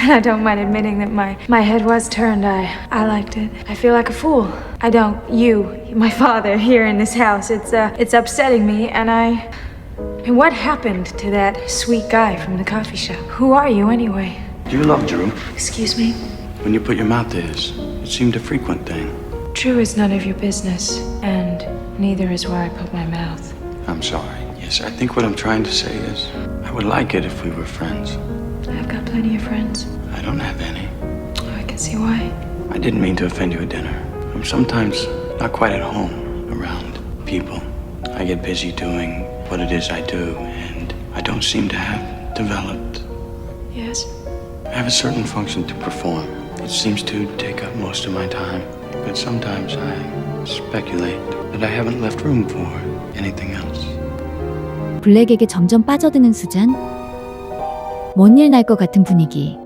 I don't mind admitting that my, my head was turned. I, I liked it. I feel like a fool. I don't, you, my father, here in this house. It's, uh, it's upsetting me, and I. And what happened to that sweet guy from the coffee shop? Who are you, anyway? Do you love Drew? Excuse me? When you put your mouth to his, it seemed a frequent thing. True is none of your business, and neither is where I put my mouth. I'm sorry. Yes, I think what I'm trying to say is, I would like it if we were friends. I've got plenty of friends. I don't have any. Oh, I can see why. I didn't mean to offend you at dinner. I'm sometimes not quite at home around people. I get busy doing what it is I do, and I don't seem to have developed. Yes? I have a certain function to perform. It seems to take up most of my time, but sometimes I speculate that I haven't left room for anything else. 블랙에게 점점 빠져드는 수잔. 뭔 일 날 것 같은 분위기.